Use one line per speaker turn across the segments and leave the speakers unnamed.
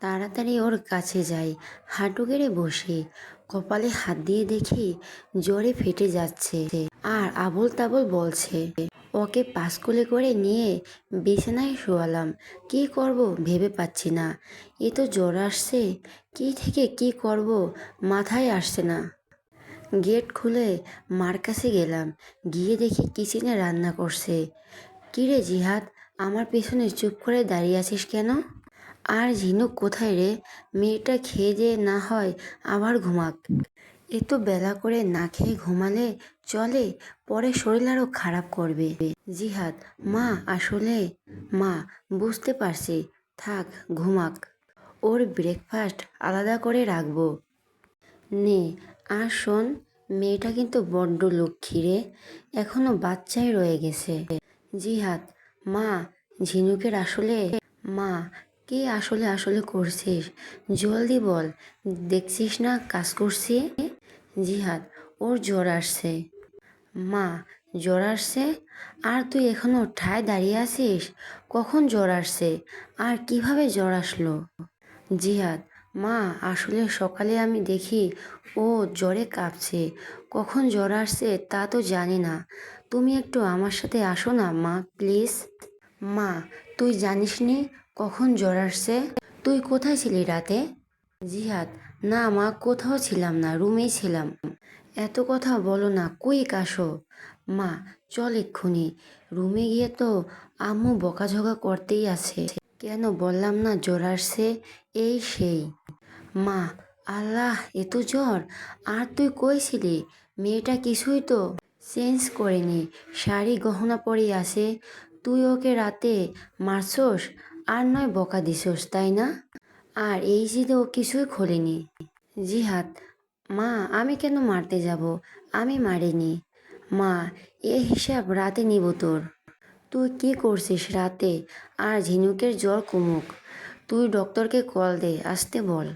তাড়াতাড়ি ওর কাছে যাই। হাঁটু গেড়ে বসে। কপালে হাত দিয়ে দেখি জ্বরে ফেটে যাচ্ছে আর আবল তাবল বলছে, ওকে পাস্কুলে করে নিয়ে বিছানায় শোয়ালাম। কি করব ভেবে পাচ্ছি না। এ তো জ্বর আসছে। কি থেকে কি করব মাথায় আসছে না। গেট খুলে মার কাছে গেলাম। গিয়ে দেখি কিচেনে রান্না করছে। কিরে জিহাদ, আমার পেছনে চুপ করে দাঁড়িয়ে আছিস কেন? আর ঝিনুক কোথায় রে? মেয়েটা খেয়ে দিয়ে না হয় আবার ঘুমাক। এত বেলা করে না খেয়ে ঘুমালে চলে, পরে শরীর আরও খারাপ করবে। জিহাদ, মা, আসলে? মা, বুঝতে পারছি। থাক, ঘুমাক। ওর ব্রেকফাস্ট আলাদা করে রাখব। নে, আর শোন, মেয়েটা কিন্তু বড্ড লক্ষ্মী রে। এখনও বাচ্চাই রয়ে গেছে। জিহাদ, মা, ঝিনুকের আসলে? মা কি আসলে আসলে করছিস? জলদি বল। দেখছিস না কাজ করছি? জিহাদ, ওর জ্বর আসছে। মা, জ্বর আসছে? আর তুই এখনও ঠায় দাঁড়িয়ে আছিস? কখন জ্বর আসছে? আর কীভাবে জ্বর আসলো? জিহাদ, মা, আসলে সকালে আমি দেখি ও জ্বরে কাঁপছে। কখন জ্বর আসছে তা তো জানি না। তুমি একটু আমার সাথে আসো না, মা, প্লিজ। মা, তুই জানিস নি কখন জ্বর আসছে? তুই কোথায় ছিলি রাতে? জিহাদ, না মা, কোথাও ছিলাম না, রুমেই ছিলাম। এত কথা বলো না কুইক আসো মা, চল এক্ষুনি। রুমে গিয়ে তো আম্মু বকাঝকা করতেই আছে। কেন বললাম না জ্বর আসছে? এই সেই। মা, আল্লাহ এত জ্বর। আর তুই কইছিলি মেয়েটা কিছুই তো চেঞ্জ করেনি। শাড়ি গহনা পরে আছে। তুই ওকে রাতে মারছস? আর নয় বকা দিছস, তাই না? আর এই যে ও কিছুই খোলেনি। জিহাদ, মা, আমি কেন মারতে যাব? আমি মারিনি। মা, এ হিসাব রাতে নিব তোর। তুই কি করছিস রাতে? আর ঝিনুকের জ্বর কমুক। তুই ডক্টরকে কল দে, আসতে বল।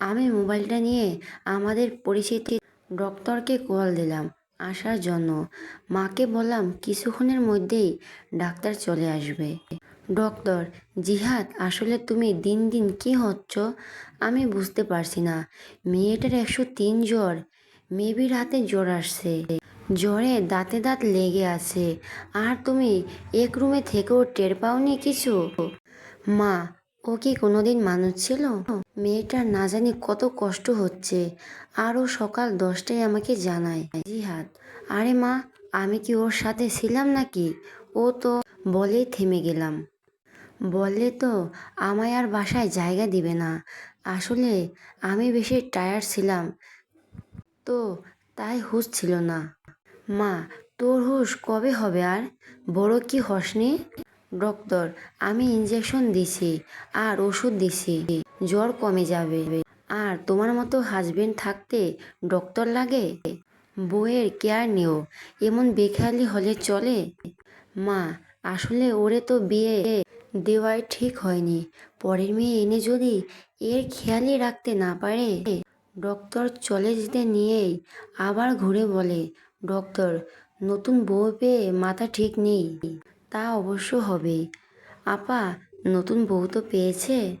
আমি মোবাইলটা নিয়ে আমাদের পরিচিতি ডক্টরকে কল দিলাম আসার জন্য। মাকে বললাম কিছুক্ষণের মধ্যেই ডাক্তার চলে আসবে। ডক্টর, জিহাদ, আসলে তুমি দিন দিন কি হচ্ছ? আমি বুঝতে পারছি না। মেয়েটার একশো তিন জ্বর। মেবি রাতে জ্বর আসছে। জ্বরে দাঁতে দাঁত লেগে আছে। আর তুমি এক রুমে থেকেও টের পাওনি কিছু? মা, ও কি কোনোদিন মানুষ ছিল? মেয়েটার না জানি কত কষ্ট হচ্ছে। আরও সকাল দশটায় আমাকে জানায়। জিহাদ, আরে মা, আমি কি ওর সাথে ছিলাম নাকি? ও তো বলেই থেমে গেলাম। বললে তো আমায় আর বাসায় জায়গা দিবে না। আসলে আমি বেশি টায়ার্ড ছিলাম। তো তাই হুঁশ ছিল না। মা, তোর হুঁশ কবে হবে আর? বড় কি হসনি? ডক্টর, আমি ইঞ্জেকশন দিছি আর ওষুধ দিছি। জ্বর কমে যাবে। আর তোমার মতো হাজবেন্ড থাকতে ডক্টর লাগে? বউয়ের কেয়ার নিও। এমন বেখেয়ালি হলে চলে? মা, আসলে ওরে তো বিয়ে দেওয়াই ঠিক হয়নি। পরের মেয়ে এনে যদি এর খেয়ালই রাখতে না পারে, ডক্টর চলে যেতে নিয়েই আবার ঘুরে বলে, ডক্টর, নতুন বউ পেয়ে মাথা ঠিক নেই। তা অবশ্য হবে। আপা, নতুন বউ তো পেয়েছে।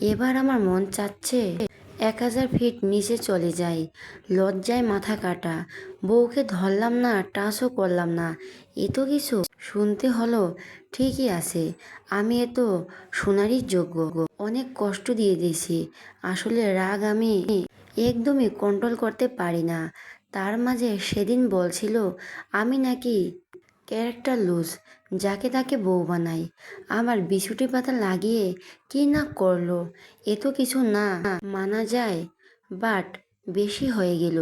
এবার আমার মন চাচ্ছে এক হাজার ফিট নিচে চলে যাই। লজ্জায় মাথা কাটা। বউকে ধরলাম না, টাচও করলাম না। এ তো কিছু শুনতে হলো, ঠিকই আছে, আমি এ তো সোনারই যোগ্য। অনেক কষ্ট দিয়ে দিয়েছি, আসলে রাগ আমি একদমই কন্ট্রোল করতে পারি না। তার মাঝে সেদিন বলছিল, আমি নাকি ক্যারেক্টার লুজ যাকে তাকে বউ বানাই। আমার বিছুটি পাতা লাগিয়ে কি না করল, এত কিছু না মানা যায় বাট বেশি হয়ে গেল,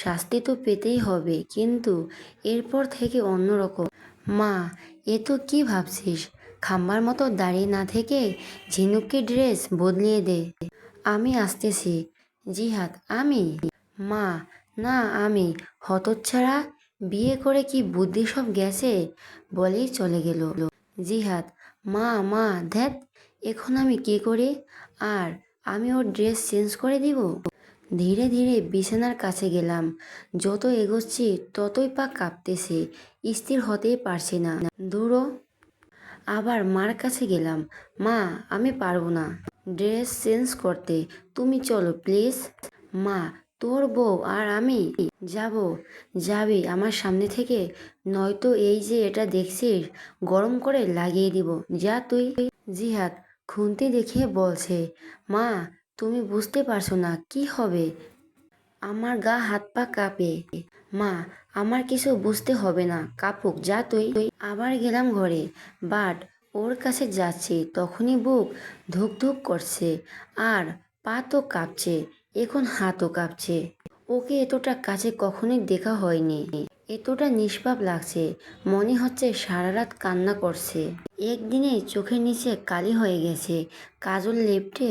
শাস্তি তো পেতেই হবে, কিন্তু এরপর থেকে অন্যরকম। মা, এ তো কি ভাবছিস? খাম্বার মতো দাঁড়িয়ে না থেকে ঝিনুককে ড্রেস বদলিয়ে দে। আমি আসতেছি। জিহাদ, আমি? মা, না, আমি। হতচ্ছাড়া বিয়ে করে কি বুদ্ধি সব গেছে? বলেই চলে গেল। জিহাদ, মা মা ধ্যাত এখন আমি কি করি? আর আমি ওর ড্রেস চেঞ্জ করে দিব? ধীরে ধীরে বিছানার কাছে গেলাম। যত এগোচ্ছি ততই পা কাঁপতেছে। স্থির হতেই পারছি না। দূরও আবার মার কাছে গেলাম। মা, আমি পারব না। ড্রেস চেঞ্জ করতে। তুমি চলো, প্লিজ। মা, তোর বউ আর আমি যাব। যাবি আমার সামনে থেকে? নয়তো এই যে এটা দেখছিস, গরম করে লাগিয়ে দিব। যা তুই। জিহাদ, খুন্তি দেখে বলছে, মা, তুমি বুঝতে পারছ না, কি হবে? আমার গা হাত পা কাঁপে। মা, আমার কিছু বুঝতে হবে না। কাপুক, যা তুই। তুই আবার গেলাম ঘরে। বাট, ওর কাছে যাচ্ছি, তখনই বুক ধুক ধুক করছে। আর পা তো কাঁপছে, এখন হাতও কাঁপছে। ওকে এতটা কাছে কখনোই দেখা হয়নি। এতটা নিষ্পাপ লাগছে, মনে হচ্ছে সারা রাত কান্না করছে। একদিনে চোখের নিচে কালি হয়ে গেছে, কাজল লেপটে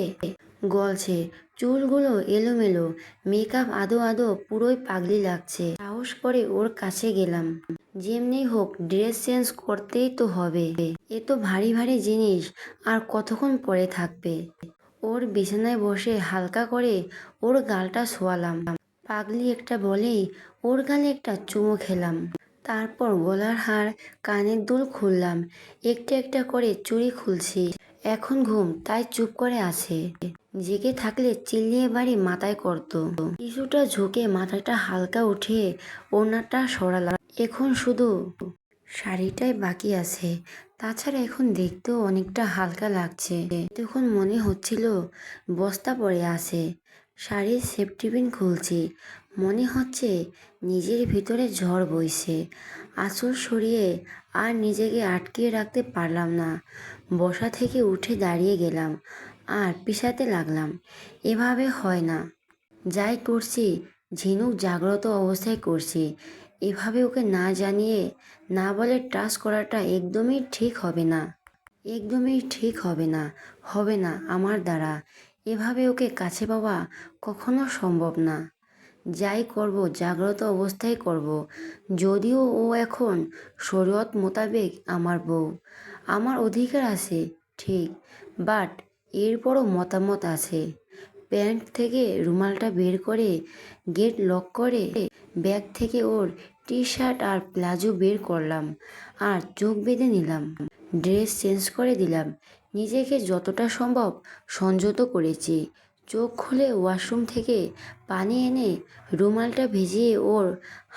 গলছে চুলগুলো এলোমেলো মেকআপ আদো আদো পুরোই পাগলি লাগছে। সাহস করে ওর কাছে গেলাম। যেমনি হোক ড্রেস চেঞ্জ করতেই তো হবে। এ তো ভারী ভারী জিনিস, আর কতক্ষণ পরে থাকবে? ওর বিছানায় বসে হালকা করে ওর গালটা শোয়ালাম। পাগলি একটা বলেই ওর গালে একটা চুমো খেলাম। তারপর গলার হার, কানের দুল খুললাম। একটা একটা করে চুড়ি খুলছি। এখন ঘুম, তাই চুপ করে আছে। জেগে থাকলে চিল্লিয়ে বাড়ি মাথায় করতো। কিছুটা ঝুঁকে মাথাটা হালকা উঠে ওনাটা সরালাম এখন শুধু শাড়িটাই বাকি আছে। তাছাড়া এখন দেখতেও অনেকটা হালকা লাগছে। তখন মনে হচ্ছিল বস্তা পড়ে আছে। শাড়ির সেফটি পিন খুলছি। মনে হচ্ছে নিজের ভিতরে ঝড় বইছে। আঁচল সরিয়ে আর নিজেকে আটকিয়ে রাখতে পারলাম না। বসা থেকে উঠে দাঁড়িয়ে গেলাম। আর পিছাতে লাগলাম। এভাবে হয় না। যাই করছি, ঝিনুক জাগ্রত অবস্থায় করছি। এভাবে ওকে না জানিয়ে, না বলে ট্রাস্ট করাটা একদমই ঠিক হবে না। একদমই ঠিক হবে না হবে না আমার দ্বারা। এভাবে ওকে কাছে পাওয়া কখনো সম্ভব না। যাই করব, জাগ্রত অবস্থায় করব। যদিও ও এখন শরীয়ত মোতাবেক আমার বউ। আমার অধিকার আছে, ঠিক বাট এরপরও মতামত আছে। প্যান্ট থেকে রুমালটা বের করে গেট লক করে ব্যাগ থেকে ওর টি শার্ট আর প্লাজো বের করলাম আর চোখ বেঁধে নিলাম। ড্রেস চেঞ্জ করে দিলাম। নিজেকে যতটা সম্ভব সংযত করেছি। চোখ খুলে ওয়াশরুম থেকে পানি এনে রুমালটা ভিজিয়ে ওর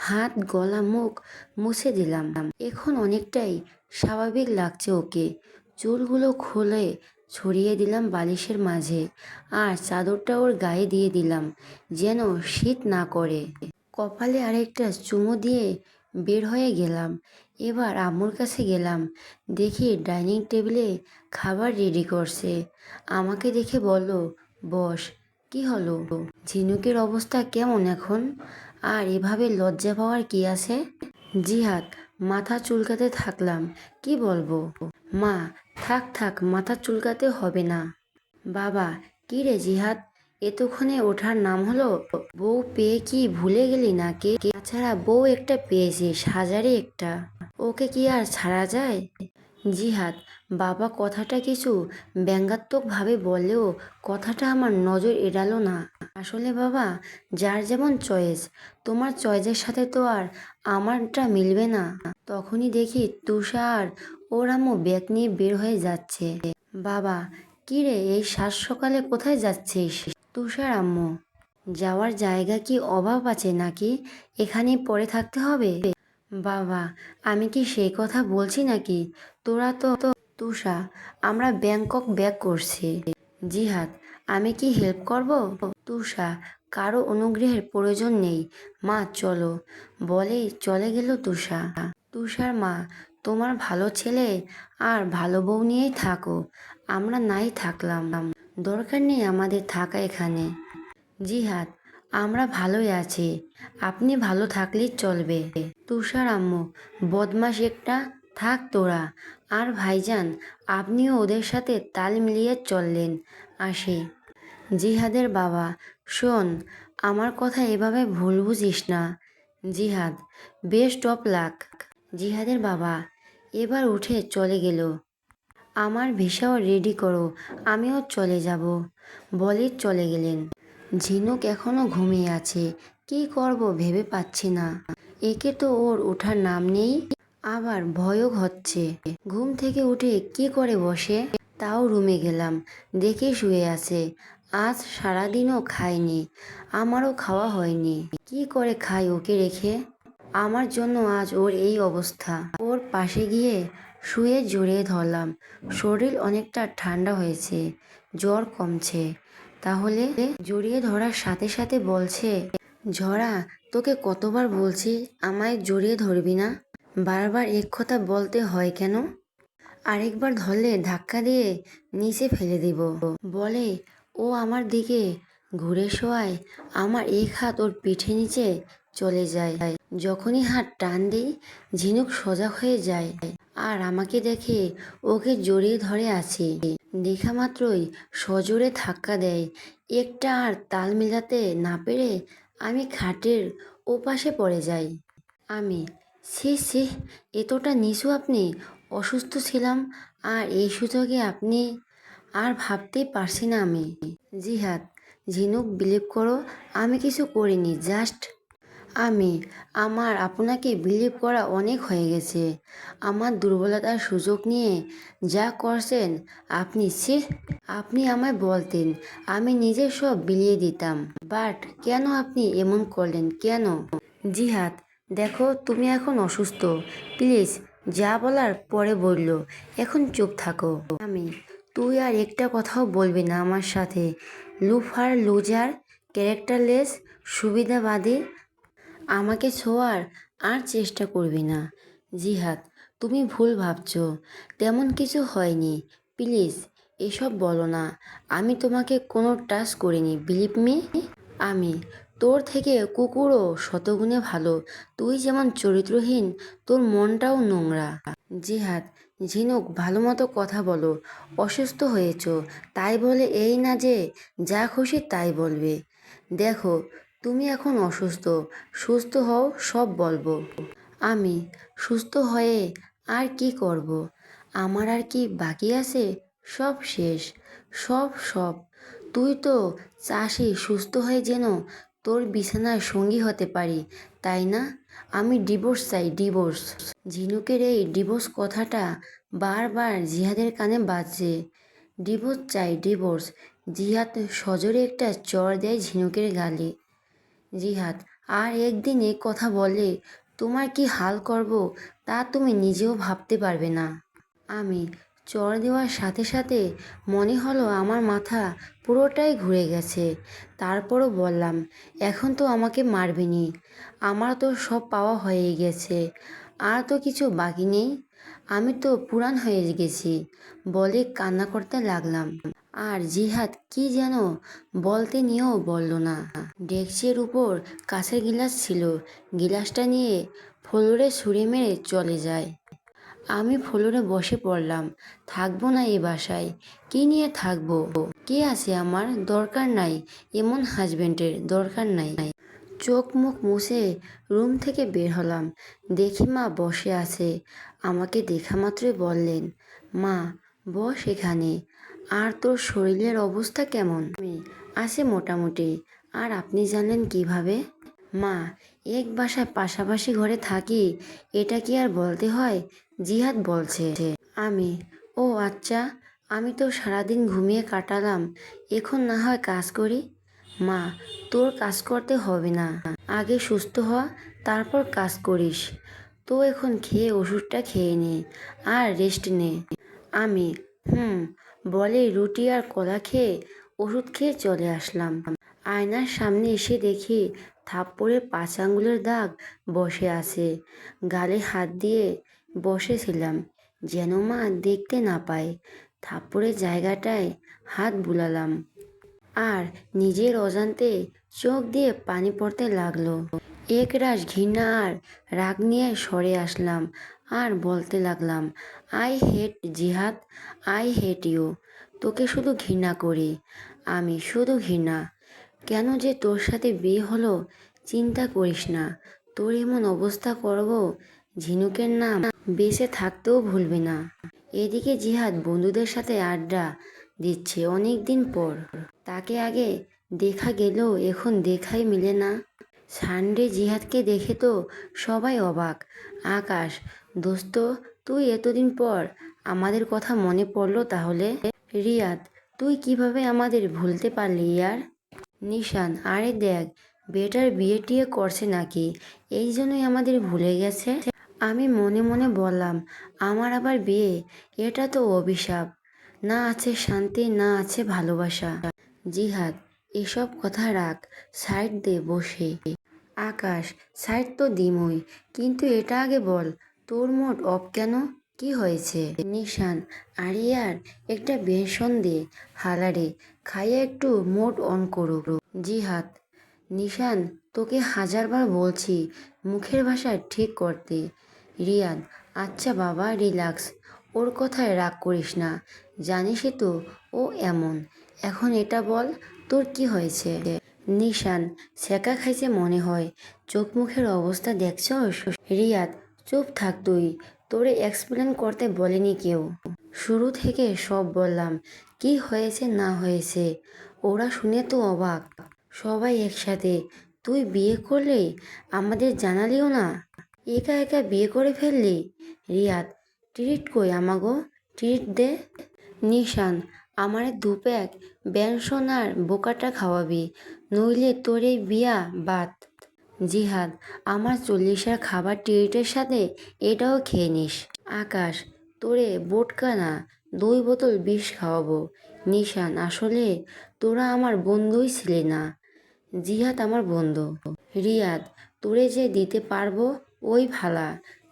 হাত, গলা, মুখ মুছে দিলাম। এখন অনেকটাই স্বাভাবিক লাগছে ওকে। চুলগুলো খুলে ছড়িয়ে দিলাম বালিশের মাঝে আর চাদরটা ওর গায়ে দিয়ে দিলাম যেন শীত না করে। কপালে আরেকটা চুমো দিয়ে বের হয়ে গেলাম। এবার আম্মুর কাছে গেলাম। দেখি ডাইনিং টেবিলে খাবার রেডি করছে। আমাকে দেখে বলল, বস, কি হলো? ঝিনুকের অবস্থা কেমন এখন? আর এভাবে লজ্জা পাওয়ার কি আছে? জিহাদ মাথা চুলকাতে থাকলাম। কি বলব? মা থাক থাক, মাথা চুলকাতে হবে না। বাবা, কি রে জিহাদ? এতক্ষণে ওঠার নাম হলো বউ পেয়ে কি ভুলে গেলি না কে তাছাড়া বউ একটা পেয়েছিস, হাজারে একটা। ওকে কি আর ছাড়া যায়? জিহাদ, বাবা কথাটা কিছু ব্যঙ্গাত্মকভাবে বললেও কথাটা আমার নজর এড়ালো না। আসলে বাবা, যার যেমন চয়েস, তোমার চয়েসের সাথে তো আর আমারটা মিলবে না। তখনই দেখি তুষার ওর ব্যাগ নিয়ে বের হয়ে যাচ্ছে। বাবা, কি রে, এই সাত সকালে কোথায় যাচ্ছিস? তুষার আম্মু, যাওয়ার জায়গা কি অভাব আছে নাকি? এখানে পড়ে থাকতে হবে? বাবা, আমি কি সেই কথা বলছি নাকি? তোরা তো তুষা, আমরা ব্যাংকক ব্যাক করছি। জিহাদ, আমি কি হেল্প করব? তুষা, কারও অনুগ্রহের প্রয়োজন নেই। মা, চলো। বলেই চলে গেল তুষা। তুষার মা তোমার ভালো ছেলে আর ভালো বউ নিয়েই থাকো। আমরা নাই থাকলাম। দরকার নেই আমাদের থাকা এখানে। জিহাদ, আমরা ভালোই আছি। আপনি ভালো থাকলেই চলবে। তুষার আম্মু বদমাস একটা থাক তোরা। আর ভাইজান, আপনিও ওদের সাথে তাল মিলিয়ে চললেন। আসে। জিহাদের বাবা, শোন, আমার কথা এভাবে ভুল বুঝিস না। জিহাদ, বেস্ট অফ লাক। জিহাদের বাবা এবার উঠে চলে গেল। আমার ভিসাও রেডি করো, আমিও চলে যাব। বলে চলে গেলেন। ঝিনুক এখনও ঘুমিয়ে আছে, কি করব ভেবে পাচ্ছি না। একে তো ওর ওঠার নাম নেই, আবার ভয়ও হচ্ছে। ঘুম থেকে উঠে কি করে বসে? তাও রুমে গেলাম, দেখে শুয়ে আছে। আজ সারাদিনও খায়নি, আমারও খাওয়া হয়নি। কি করে খাই ওকে রেখে? আমার জন্য আজ ওর এই অবস্থা। ওর পাশে গিয়ে শুয়ে জড়িয়ে ধরলাম। শরীর অনেকটা ঠান্ডা হয়েছে, জ্বর কমছে। তাহলে জড়িয়ে ধরার সাথে সাথে বলছে, ঝরা, তোকে কতবার বলছি আমায় জড়িয়ে ধরবি না? বারবার এক কথা বলতে হয় কেন? আরেকবার ধরলে ধাক্কা দিয়ে নিচে ফেলে দিব। বলে, ও আমার দিকে ঘুরে শোয়ায়, আমার এক হাত ওর পিঠে নিচে চলে যায়। যখনই হাত টান দিই ঝিনুক সোজা হয়ে যায় আর আমাকে দেখে ওকে জড়িয়ে ধরে আছে। দেখা মাত্রই সজোরে ধাক্কা দেয়। একটা আর তাল মেলাতে না পেরে আমি খাটের ওপাশে পড়ে যাই। আমি সে সে এতটা নিচু আপনি, অসুস্থ ছিলাম আর এই সুযোগে আপনি আর ভাবতেই পারছি না আমি। জিহাদ ঝিনুক বিলিভ করো, আমি কিছু করিনি, জাস্ট আমি, আমার, আপনাকে বিলিভ করা অনেক হয়ে গেছে। আমার দুর্বলতার সুযোগ নিয়ে যা করছেন, আপনি সে আপনি আমায় বলতেন, আমি নিজে সব বিলিয়ে দিতাম। বাট কেন আপনি এমন করলেন? কেন? জিহাদ, দেখো, তুমি এখন অসুস্থ। প্লিজ যা বলার পরে বলল। এখন চুপ থাকো। আমি, তুই আর একটা কথাও বলবি না আমার সাথে। লুফার, লুজার ক্যারেক্টারলেস সুবিধাবাদী আমাকে ছোঁয়ার আর চেষ্টা করবি না। জিহাদ, তুমি ভুল ভাবছ। তেমন কিছু হয়নি। প্লিজ, এসব বলো না। আমি তোমাকে কোনো টাচ করিনি, বিলিভ মি? আমি, তোর থেকে কুকুরও শতগুণে ভালো। তুই যেমন চরিত্রহীন, তোর মনটাও নোংরা। জিহাদ, ঝিনুক ভালো মতো কথা বলো। অসুস্থ হয়েছ, তাই বলে এই না যে, যা খুশি তাই বলবে। দেখো তুমি এখন অসুস্থ, সুস্থ হও, সব বলব। আমি সুস্থ হয়ে আর কি করব। আমার আর কি বাকি আছে? সব শেষ, সব সব। তুই তো চাষি সুস্থ হয়ে যেন তোর বিছানায় সঙ্গী হতে পারি, তাই না? আমি ডিভোর্স চাই, ডিভোর্স। ঝিনুকের এই ডিভোর্স কথাটা বারবার জিহাদের কানে বাজছে। ডিভোর্স চাই, ডিভোর্স। জিহাদ সজোরে একটা চর দেয় ঝিনুকের গালে। জিহাদ, আর একদিন এ কথা বলে, তোমার কি হাল করব, তা তুমি নিজেও ভাবতে পারবে না। আমি চর দেওয়ার সাথে সাথে মনে হলো আমার মাথা পুরোটাই ঘুরে গেছে। তারপরও বললাম, এখন তো আমাকে মারবেনি আমার তো সব পাওয়া হয়ে গেছে। আর তো কিছু বাকি নেই। আমি তো পুরান হয়ে গেছি, বলে কান্না করতে লাগলাম। আর জিহাদ কি যেন বলতে নিয়েও বলল না। ডেক্সের উপর কাঁচের গিলাস ছিল, গিলাসটা নিয়ে ফ্লোরে ছুঁড়ে মেরে চলে যায়। আমি ফ্লোরে বসে পড়লাম, থাকব না এই বাসায়, কি নিয়ে থাকব? কে আছে আমার? দরকার নাই, এমন হাজবেন্ডের দরকার নাই। চোখ মুখ মুছে রুম থেকে বের হলাম। দেখি মা বসে আছে। আমাকে দেখা মাত্রই বললেন, মা, বস এখানে। আর তোর শরীরের অবস্থা কেমন? আছে মোটামুটি। আর আপনি জানেন কীভাবে? মা, এক বাসায় পাশাপাশি ঘরে থাকি, এটা কি আর বলতে হয়? জিহাদ বলছে আমি, ও আচ্ছা আমি তো সারাদিন ঘুমিয়ে কাটালাম, এখন না হয় কাজ করি? মা, তোর কাজ করতে হবে না। আগে সুস্থ হওয়া তারপর কাজ করিস। তো এখন খেয়ে ওষুধটা খেয়ে নে আর রেস্ট নে। আমি, হুম, বলে রুটি আর কলা খেয়ে ওষুধ খেয়ে চলে আসলাম। আয়নার সামনে এসে দেখি থাপ্পড়ে পাঁচ আঙ্গুলের দাগ বসে আছে। গালে হাত দিয়ে বসেছিলাম, যেন মা দেখতে না পায়। থাপ্পড়ের জায়গাটায় হাত বুলালাম। আর নিজের অজান্তে চোখ দিয়ে পানি পড়তে লাগল। একরাশ ঘৃণা আর রাগ নিয়ে সরে আসলাম আর বলতে লাগলাম, আই হেট জিহাদ, আই হেট ইউ, তোকে শুধু ঘৃণা করি, আমি শুধু ঘৃণা। কেন যে তোর সাথে বিয়ে হলো চিন্তা করিস না, তোর এমন অবস্থা করব ঝিনুকের নাম, বেঁচে থাকতেও ভুলবে না। এদিকে জিহাদ বন্ধুদের সাথে আড্ডা দিচ্ছে অনেক দিন পর। তাকে আগে দেখা গেলেও এখন দেখাই মিলে না। সানডে জিহাদকে দেখে তো সবাই অবাক। আকাশ, দোস্ত, তুই এতদিন পর আমাদের কথা মনে পড়ল তাহলে? রিয়াদ, তুই কীভাবে আমাদের ভুলতে পারলি ইয়ার? নিশান, আরে দেখ, বেটার বিয়ে টিয়ে করছে নাকি? এই জন্যই আমাদের ভুলে গেছে। আমি মনে মনে বললাম, আমার আবার বিয়ে? এটা তো অভিশাপ। না আছে শান্তি, না আছে ভালোবাসা। জিহাদ, এসব কথা রাখ, সাইড দে বসে। আকাশ, সাইড তো দিমই, কিন্তু এটা আগে বল, তোর মোট অফ কেন? কি হয়েছে? নিশান, আরিয়ার একটা বেসন দে হালারে খাইয়ে একটু মোট অন করুক জিহাদ, নিশান, তোকে হাজারবার বলছি, মুখের ভাষা ঠিক করতে। রিয়াদ আচ্ছা বাবা, রিল্যাক্স। ওর কথায় রাগ করিস না। জানিসই তো, ও এমন। এখন এটা বল, তোর কি হয়েছে? নিশান শেখা খাইছে মনে হয়। চোখ মুখের অবস্থা দেখছস? রিয়াদ, চুপ থাক তুই। তোরে এক্সপ্লেন করতে বলেনি কেউ। শুরু থেকে সব বললাম, কি হয়েছে না হয়েছে? ওরা শুনে তো অবাক। সবাই একসাথে, তুই বিয়ে করলে? আমাদের জানালিও না? একা একা বিয়ে করে ফেললি? রিয়াদ ট্রিট কই আমাগো? ট্রিট দে। নিশান, আমারে দু প্যাক আর বোকাটা খাওয়াবি, নইলে তোর বিয়া বাত। জিহাদ, আমার চল্লিশের খাবার ট্রিটের সাথে এটাও খেয়ে নিস। আকাশ, তোরে বোটকা না, দুই বোতল বিষ খাওয়াবো। নিশান, আসলে তোরা আমার বন্ধুই ছিলি না। জিহাদ, আমার বন্ধু। রিয়াদ, তোরে যে দিতে পারব ওই ভালা,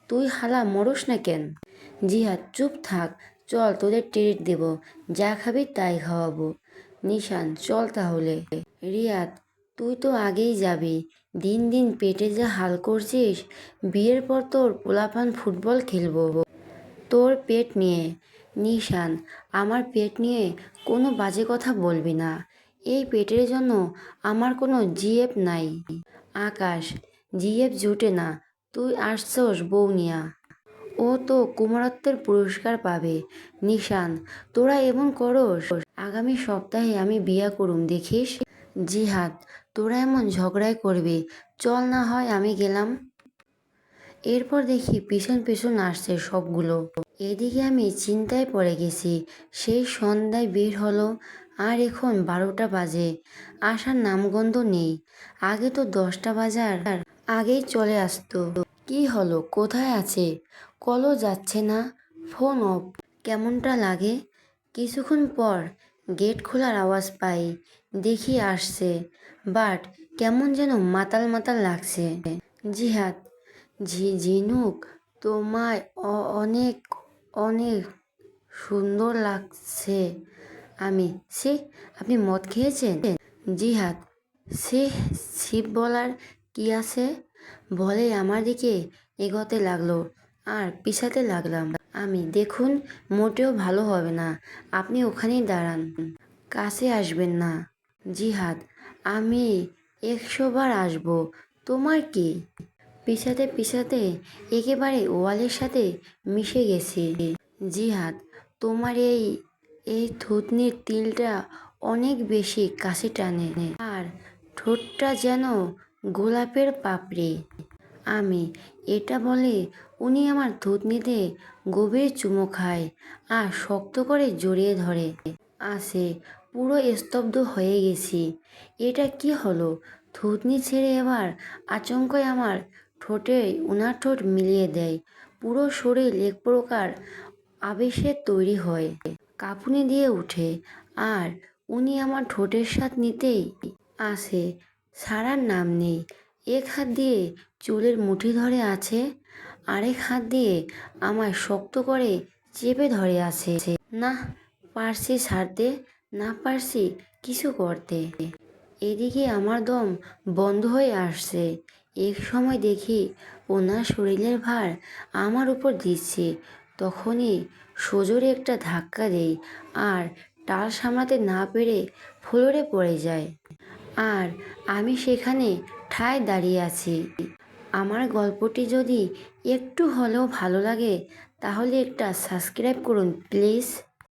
তুই হালা মরস না কেন? জিহাদ, চুপ থাক। চল তোদের ট্রিট দেব। যা খাবি তাই খাওয়াবো। নিশান, চল তাহলে। রিয়াদ, তুই তো আগেই যাবি। দিন দিন পেটে যা হাল করছিস, বিয়ের পর তোর পোলাপান ফুটবল খেলব। তোর পেট নিয়ে। নিশান, আমার পেট নিয়ে কোনো বাজে কথা বলবি না। এই পেটের জন্য আমার কোনো জিএফ নাই। আকাশ, জিএফ জুটে না। তুই আসছস বউ নিয়া ও তো কুমারত্বের পুরস্কার পাবে। নিশান, তোরা এমন করস, আগামী সপ্তাহে আমি বিয়া করুম, দেখিস? জিহাদ, তোরা এমন ঝগড়াই করবে, চল না হয় আমি গেলাম। এরপর দেখি পিছন পিছন আসছে সবগুলো। এদিকে আমি চিন্তায় পড়ে গেছি, সেই সন্ধ্যায় বের হলো, আর এখন বারোটা বাজে, আসার নামগন্ধ নেই। আগে তো দশটা বাজার, আগেই চলে আসতো। কি হলো, কোথায় আছে? কলও যাচ্ছে না, ফোন অফ। কেমনটা লাগে? কিছুক্ষণ পর গেট খোলার আওয়াজ পাই, দেখি আসছে, বাট কেমন যেন মাতাল মাতাল লাগছে। জিহাদ, ঝি, ঝিনুক, তোমায় অনেক অনেক সুন্দর লাগছে। আমি, সে, আপনি মদ খেয়েছেন? জিহাদ, সে শিব বলার কি আছে? বলে আমার দিকে এগোতে লাগল। আর পিছাতে লাগলাম। আমি, দেখুন, মোটেও ভালো হবে না। আপনি ওখানেই দাঁড়ান। কাছে আসবেন না। জিহাদ, আমি একশো বার আসব। তোমার কি? পিছাতে পিছাতে একেবারে ওয়ালের সাথে মিশে গেছি। জিহাদ, তোমার এই এই থুতনির তিলটা অনেক বেশি কাছে টানে। আর ঠোঁটটা যেন গোলাপের পাপড়ি। আমি এটা বলে উনি আমার থুতনিতে গভীর চুমো খায় আর শক্ত করে জড়িয়ে ধরে। আসে পুরো স্তব্ধ হয়ে গেছি। এটা কি হলো? থুতনি ছেড়ে এবার আচমকায় আমার ঠোঁটে উনার ঠোঁট মিলিয়ে দেয়। পুরো শরীর এক প্রকার আবেশের তৈরি হয়। কাঁপুনি দিয়ে ওঠে আর উনি আমার ঠোঁটের স্বাদ নিতেই আসে। সারার নাম নেই। এক হাত দিয়ে চুলের মুঠি ধরে আছে, আরেক হাত দিয়ে আমায় শক্ত করে চেপে ধরে আছে। না পারছি ছাড়তে, না পারছি কিছু করতে। এদিকে আমার দম বন্ধ হয়ে আসছে। এক সময় দেখি ওনার শরীরের ভার আমার উপর দিচ্ছে। তখনই সজোরে একটা ধাক্কা দেই আর টাল সামলাতে না পেরে ফ্লোরে পড়ে যায়। আর আমি সেখানে ঠায় দাঁড়িয়ে আছি। আমার গল্পটি যদি একটু হলেও ভালো লাগে, তাহলে একটা সাবস্ক্রাইব করুন, প্লিজ।